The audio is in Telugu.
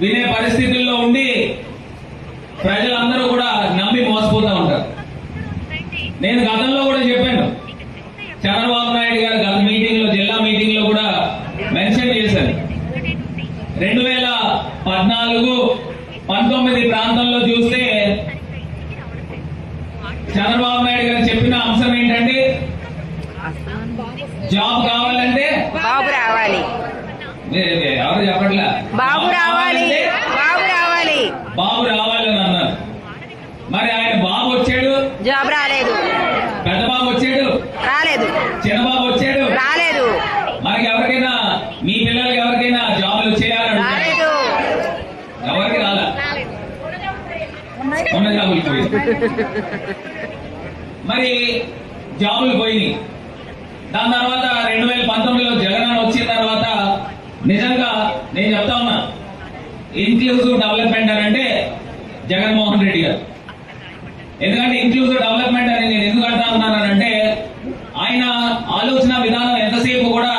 వినే పరిస్థితుల్లో ఉండి ప్రజలందరూ కూడా నమ్మి మోసపోతూ ఉంటారు. నేను గతంలో కూడా చెప్పాను. చంద్రబాబు నాయుడు గారు గత మీటింగ్లో జిల్లా మీటింగ్లో కూడా మెన్షన్ చేశాను రెండు వేల పద్నాలుగు పంతొమ్మిది ప్రాంతంలో చూస్తే చంద్రబాబు నాయుడు గారు చెప్పిన అంశం ఏంటంటే జాబ్ కావాలంటే బాబు రావాలి. ఎవరు చెప్పట్లా? బాబు రావాలి. బాబు రావాలి. బాబు రావాలని అన్నారు. మరి ఆయన బాబు వచ్చాడు? జాబ్ రాలేదు. పెద్ద బాబు వచ్చాడు? రాలేదు. చిన్న బాబు వచ్చాడు? రాలేదు. మనకి ఎవరికైనా మీ పిల్లలకి ఎవరికైనా జాబులు చేయాలని రాలేదు. ఎవరికి రాలా? ఉన్న జాబులు పోయి మరి జాబులు పోయినాయి. దాని తర్వాత రెండు వేల పంతొమ్మిదిలో జగన్ నేను చెప్తా ఉన్నా. ఇన్క్లూజివ్ డెవలప్మెంట్ అని అంటే జగన్మోహన్ రెడ్డి గారు. ఎందుకంటే ఇన్క్లూజివ్ డెవలప్మెంట్ అని నేను ఎందుకు అంటా ఉన్నానంటే ఆయన ఆలోచన విధానం ఎంతసేపు కూడా